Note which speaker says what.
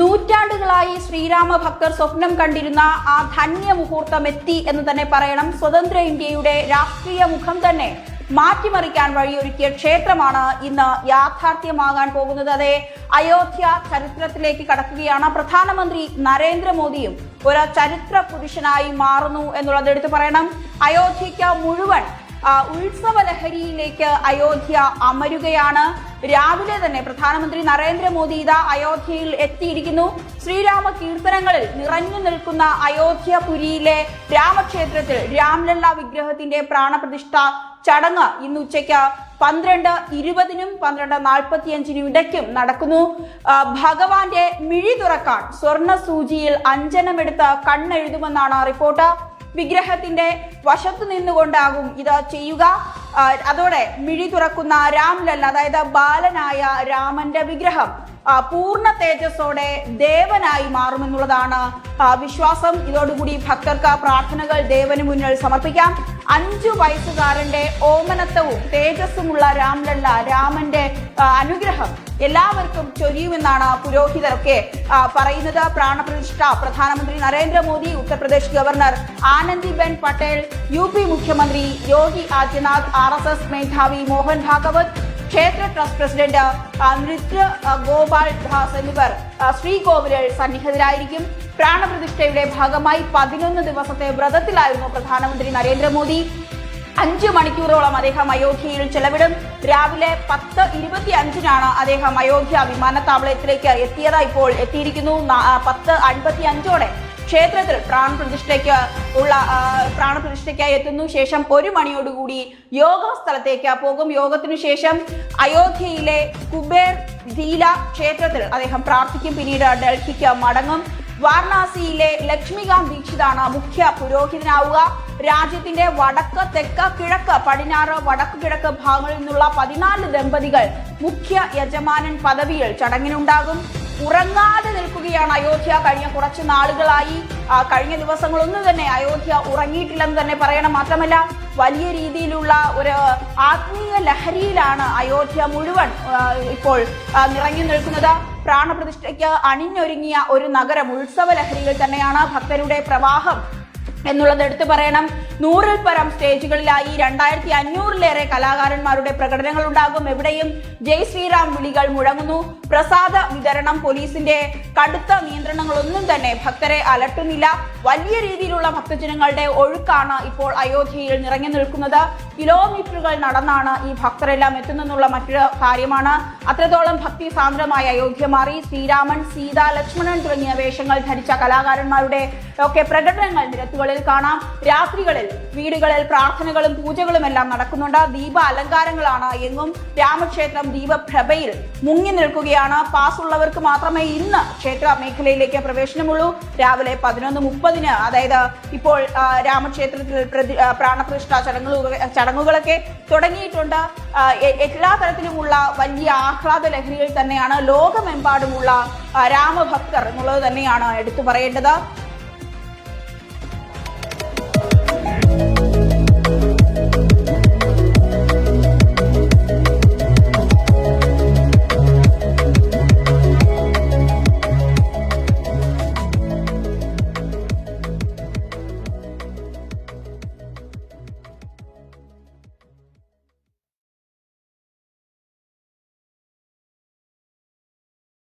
Speaker 1: നൂറ്റാണ്ടുകളായി ശ്രീരാമ ഭക്തർ സ്വപ്നം കണ്ടിരുന്ന ആ ധന്യ മുഹൂർത്തം എത്തി എന്ന് തന്നെ പറയണം. സ്വതന്ത്ര ഇന്ത്യയുടെ രാഷ്ട്രീയ മുഖം തന്നെ മാറ്റിമറിക്കാൻ വഴിയൊരുക്കിയ ക്ഷേത്രമാണ് ഇന്ന് യാഥാർത്ഥ്യമാകാൻ പോകുന്നത്. അതെ അയോധ്യ ചരിത്രത്തിലേക്ക് കടക്കുകയാണ്. പ്രധാനമന്ത്രി നരേന്ദ്രമോദിയും ഒരു ചരിത്ര പുരുഷനായി മാറുന്നു എന്നുള്ളത് എടുത്തു പറയണം. അയോധ്യയ്ക്ക് മുഴുവൻ ആ, ഉത്സവ ലഹരിയിലേക്ക് അയോധ്യ അമരുകയാണ്. രാവിലെ തന്നെ പ്രധാനമന്ത്രി നരേന്ദ്രമോദി ഇതാ അയോധ്യയിൽ എത്തിയിരിക്കുന്നു. ശ്രീരാമ കീർത്തനങ്ങളിൽ നിറഞ്ഞു നിൽക്കുന്ന അയോധ്യപുരിയിലെ രാമക്ഷേത്രത്തിൽ രാംലല്ല വിഗ്രഹത്തിന്റെ പ്രാണപ്രതിഷ്ഠ ചടങ്ങ് ഇന്ന് ഉച്ചയ്ക്ക് പന്ത്രണ്ട് ഇരുപതിനും പന്ത്രണ്ട് നാൽപ്പത്തിയഞ്ചിനും ഇടയ്ക്കും നടക്കുന്നു. ഭഗവാന്റെ മിഴി തുറക്കാൻ സ്വർണ സൂചിയിൽ അഞ്ജനമെടുത്ത് കണ്ണെഴുതുമെന്നാണ് റിപ്പോർട്ട്. വിഗ്രഹത്തിന്റെ വശത്ത് നിന്നുകൊണ്ടാകും ഇത് ചെയ്യുക. അതോടെ മിഴി തുറക്കുന്ന രാംലല്ല അതായത് ബാലനായ രാമന്റെ വിഗ്രഹം പൂർണ തേജസ്സോടെ ദേവനായി മാറുമെന്നുള്ളതാണ് വിശ്വാസം. ഇതോടുകൂടി ഭക്തർക്ക് പ്രാർത്ഥനകൾ ദേവന് മുന്നിൽ സമർപ്പിക്കാം. അഞ്ചു വയസ്സുകാരന്റെ ഓമനത്വവും തേജസ്സുമുള്ള രാംലല്ല രാമന്റെ അനുഗ്രഹം എല്ലാവർക്കും ചൊരിയുമെന്നാണ് പുരോഹിതരൊക്കെ പറയുന്നത്. പ്രാണപ്രതിഷ്ഠ പ്രധാനമന്ത്രി Narendra Modi Uttar Pradesh governor Anandiben Patel U P മുഖ്യമന്ത്രി Yogi Adityanath R S S മേധാവി മോഹൻ ഭാഗവത് ക്ഷേത്ര ട്രസ്റ്റ് പ്രസിഡന്റ് നൃത്യ ഗോപാൽ ദാസ് എന്നിവർ ശ്രീകോവിലിൽ സന്നിഹിതരായിരിക്കും. പ്രാണപ്രതിഷ്ഠയുടെ ഭാഗമായി പതിനൊന്ന് ദിവസത്തെ വ്രതത്തിലായിരുന്നു പ്രധാനമന്ത്രി നരേന്ദ്രമോദി. അഞ്ച് മണിക്കൂറോളം അദ്ദേഹം അയോധ്യയിൽ ചെലവിടും. രാവിലെ പത്ത് ഇരുപത്തി അഞ്ചിനാണ് അദ്ദേഹം അയോധ്യ വിമാനത്താവളത്തിലേക്ക് എത്തിയതായി ഇപ്പോൾ എത്തിയിരിക്കുന്നു. പത്ത് അൻപത്തി അഞ്ചോടെ ക്ഷേത്രത്തിൽ പ്രാണപ്രതിഷ്ഠയ്ക്ക് ഉള്ള പ്രാണപ്രതിഷ്ഠയ്ക്കായി എത്തുന്നു. ശേഷം ഒരു മണിയോടുകൂടി യോഗ സ്ഥലത്തേക്ക് പോകും. യോഗത്തിനു ശേഷം അയോധ്യയിലെ കുബേർ ധീല ക്ഷേത്രത്തിൽ അദ്ദേഹം പ്രാർത്ഥിക്കും. പിന്നീട് ഡൽഹിക്ക് മടങ്ങും. വാരണാസിയിലെ ലക്ഷ്മികാന്ത് ദീക്ഷിതാണ് മുഖ്യ പുരോഹിതനാവുക. രാജ്യത്തിന്റെ വടക്ക് തെക്ക് കിഴക്ക് പടിഞ്ഞാറ് വടക്ക് കിഴക്ക് ഭാഗങ്ങളിൽ നിന്നുള്ള പതിനാല് ദമ്പതികൾ മുഖ്യ യജമാനൻ പദവിയിൽ ചടങ്ങിനുണ്ടാകും. ഉറങ്ങാതെ നിൽക്കുകയാണ് അയോധ്യ. കഴിഞ്ഞ കുറച്ച് നാളുകളായി കഴിഞ്ഞ ദിവസങ്ങളൊന്നും തന്നെ അയോധ്യ ഉറങ്ങിയിട്ടില്ലെന്ന് തന്നെ പറയണം. മാത്രമല്ല വലിയ രീതിയിലുള്ള ഒരു ആത്മീയ ലഹരിയിലാണ് അയോധ്യ മുഴുവൻ ഇപ്പോൾ നിറഞ്ഞു നിൽക്കുന്നത്. പ്രാണപ്രതിഷ്ഠയ്ക്ക് അണിഞ്ഞൊരുങ്ങിയ ഒരു നഗരം ഉത്സവ ലഹരിയിൽ തന്നെയാണ് ഭക്തരുടെ പ്രവാഹം. എന്നുള്ളത് എടുത്തു പറയണം. നൂറിൽ പരം സ്റ്റേജുകളിലായി രണ്ടായിരത്തി അഞ്ഞൂറിലേറെ കലാകാരന്മാരുടെ പ്രകടനങ്ങൾ ഉണ്ടാകും. എവിടെയും ജയ് ശ്രീറാം വിളികൾ മുഴങ്ങുന്നു. പ്രസാദ വിതരണം പോലീസിന്റെ കടുത്ത നിയന്ത്രണങ്ങളൊന്നും തന്നെ ഭക്തരെ അലട്ടുന്നില്ല. വലിയ രീതിയിലുള്ള ഭക്തജനങ്ങളുടെ ഒഴുക്കാണ് ഇപ്പോൾ അയോധ്യയിൽ നിറഞ്ഞു നിൽക്കുന്നത്. കിലോമീറ്ററുകൾ നടന്നാണ് ഈ ഭക്തരെല്ലാം എത്തുന്നതെന്നുള്ള മറ്റൊരു കാര്യമാണ്. അത്രത്തോളം ഭക്തി സാന്ദ്രമായ അയോധ്യ മാറി. ശ്രീരാമൻ സീത ലക്ഷ്മണൻ തുടങ്ങിയ വേഷങ്ങൾ ധരിച്ച കലാകാരന്മാരുടെ ഒക്കെ പ്രകടനങ്ങൾ നിരത്തുകളിൽ കാണാം. രാത്രികളിൽ വീടുകളിൽ പ്രാർത്ഥനകളും പൂജകളും എല്ലാം നടക്കുന്നുണ്ട്. ദീപ അലങ്കാരങ്ങളാണ് എങ്ങും. രാമക്ഷേത്രം ദീപപ്രഭയിൽ മുങ്ങി നിൽക്കുകയാണ്. പാസ് ഉള്ളവർക്ക് മാത്രമേ ഇന്ന് ക്ഷേത്ര മേഖലയിലേക്ക് പ്രവേശനമുള്ളൂ. രാവിലെ പതിനൊന്ന് മുപ്പതിന് അതായത് ഇപ്പോൾ രാമക്ഷേത്രത്തിൽ പ്രാണപ്രതിഷ്ഠ ചടങ്ങുകൾ ചടങ്ങുകളൊക്കെ തുടങ്ങിയിട്ടുണ്ട്. എല്ലാ തരത്തിലുമുള്ള വലിയ ആഹ്ലാദ ലഹരിയിൽ തന്നെയാണ് ലോകമെമ്പാടുമുള്ള രാമഭക്തർ എന്നുള്ളത് തന്നെയാണ് എടുത്തു പറയേണ്ടത്.